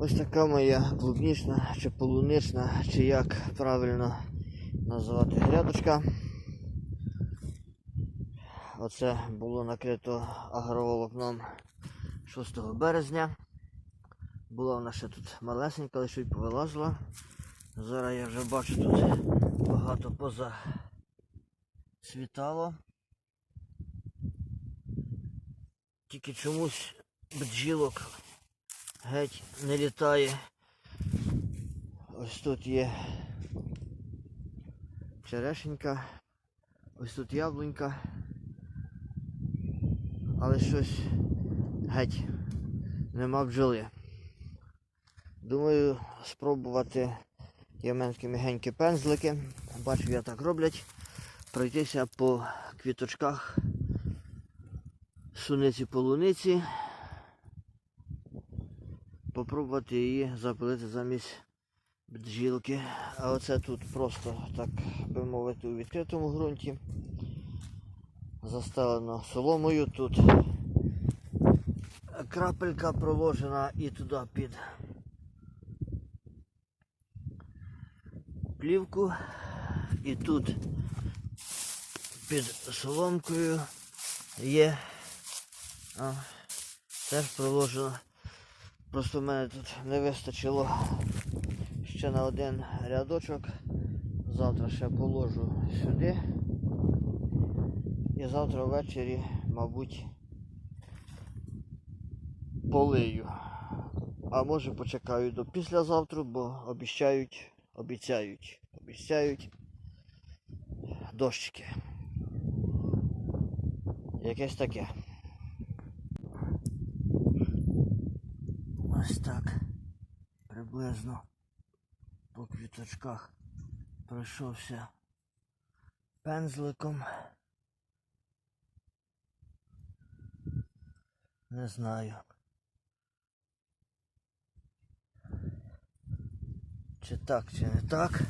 Ось така моя клубнічна чи полунична, чи як правильно називати грядочка. Оце було накрито агроволокном 6 березня. Була вона ще тут малесенька, лише й повилазила. Зараз я вже бачу тут багато поза світало. Тільки чомусь бджілок геть не літає. Ось тут є черешенька, ось тут яблунька. Але щось геть нема бджоли. Думаю, спробувати такі мігенькі пензлики. Бачу, я так роблять. Пройтися по квіточках суниці полуниці. Попробувати її запилити замість бджілки. А оце тут просто, так би мовити, у відкритому ґрунті. Застелено соломою. Тут крапелька проложена і туди під плівку. І тут під соломкою є. А, теж проложено. Просто в мене тут не вистачило ще на один рядочок. Завтра ще положу сюди. І завтра ввечері, мабуть, полию. А може почекаю до післязавтра, бо обіцяють, обіцяють, обіцяють дощики. Якесь таке. Ось так. Приблизно по квіточках пройшовся пензликом. Не знаю. Чи так, чи не так.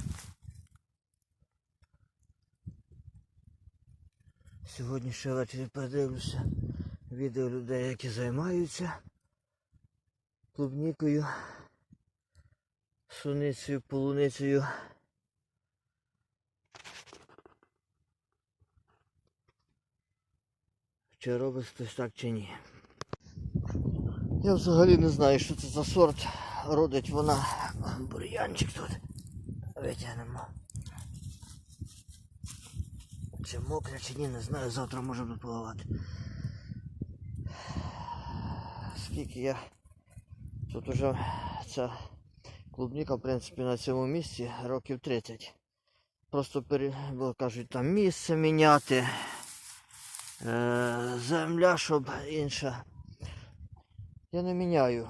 Сьогодні ще ввечері передивлюся відео людей, які займаються клубнікою, суницею, полуницею. Чи робить хтось так чи ні. Я взагалі не знаю, що це за сорт. Родить вона бур'янчик тут. Витягнемо. Чи мокре, чи ні, не знаю, завтра може поливати. Скільки я тут уже ця клубніка, в принципі, на цьому місці років 30. Просто кажуть, там місце міняти, е... земля, щоб інша. Я не міняю.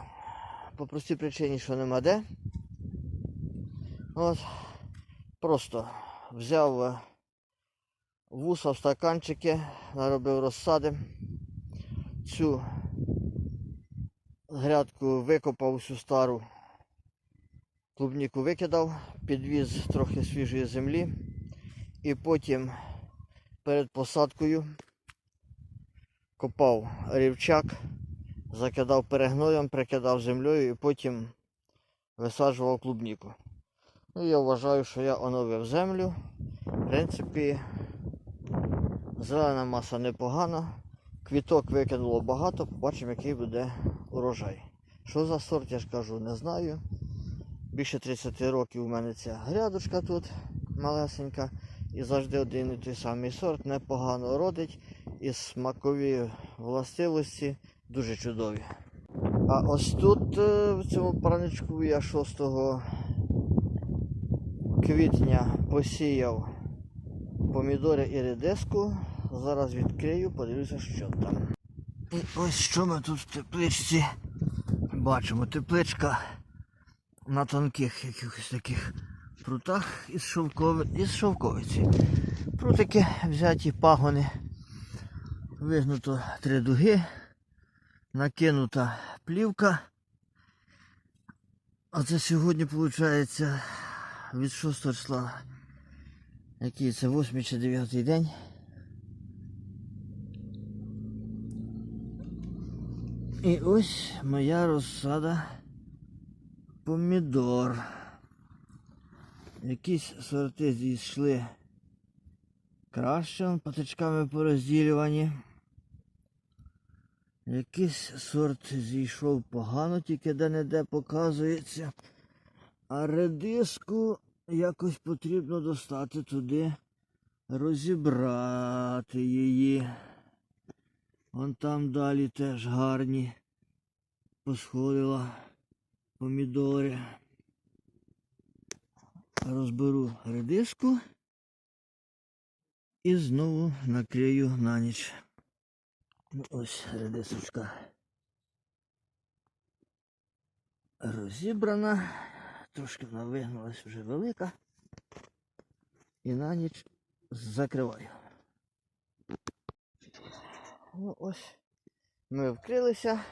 По простій причині, що нема де. От. Просто взяв е, вуса в стаканчики, наробив розсади. Цю грядку викопав всю стару. Клубніку викидав, підвіз трохи свіжої землі. І потім перед посадкою копав рівчак, закидав перегноєм, прикидав землею і потім висаджував клубніку. Ну, я вважаю, що я оновив землю. В принципі, зелена маса непогана. Квіток викинуло багато, побачимо, який буде урожай. Що за сорт, я ж кажу, не знаю. Більше 30 років у мене ця грядочка тут малесенька. І завжди один і той самий сорт непогано родить. І смакові властивості дуже чудові. А ось тут е, в цьому парничку я 6 квітня посіяв помідори і редиску. Зараз відкрию, подивлюся, що там. І ось що ми тут в тепличці бачимо. Тепличка на тонких якихось таких прутах із шовкови... із шовковиці. Прутики взяті пагони. Вигнуто три дуги, накинута плівка. А це сьогодні виходить від 6 числа. Який це 8 чи 9 день. І ось моя розсада помідор. Якісь сорти зійшли краще, патичками порозділювані. Якийсь сорт зійшов погано, тільки де-не-де показується. А редиску якось потрібно достати туди, розібрати її. Вон там далі теж гарні. Посходила помідори. Розберу редиску і знову накрию на ніч. Ну, Ось редисочка розібрана. Трошки вона вигнулась вже велика. І на ніч закриваю. Ну ось. Ми вкрилися.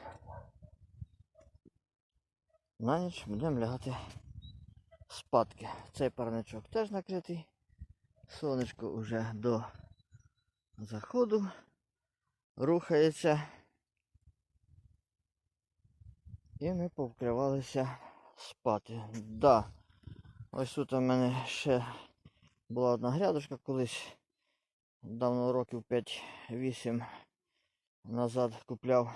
На ніч будемо лягати спадки. Цей парничок теж накритий. Сонечко вже до заходу рухається. І ми повкривалися спати. Да. Ось тут у мене ще була одна грядочка колись. Давно років 5-8 назад купляв.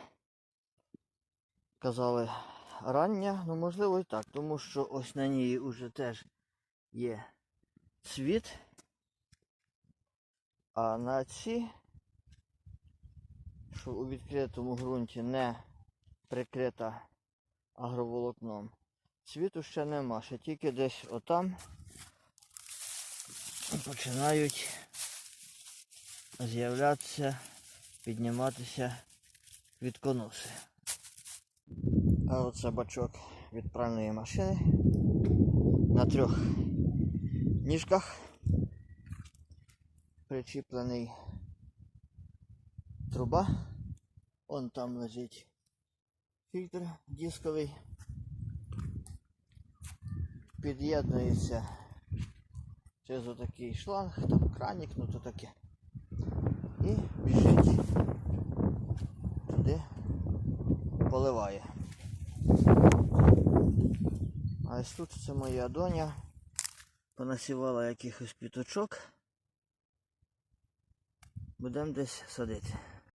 Казали рання, ну можливо і так, тому що ось на ній вже теж є цвіт. А на ці, що у відкритому ґрунті не прикрита агроволокном, цвіту ще нема, ще тільки десь отам починають з'являтися, підніматися квітконоси. А оце бачок від пральної машини на трьох ніжках причіплений труба. Он там лежить фільтр дисковий. Під'єднується через отакий шланг, там кранік, ну то таке. І біжить туди, поливає. А ось тут це моя доня понасівала якихось піточок. Будемо десь садити.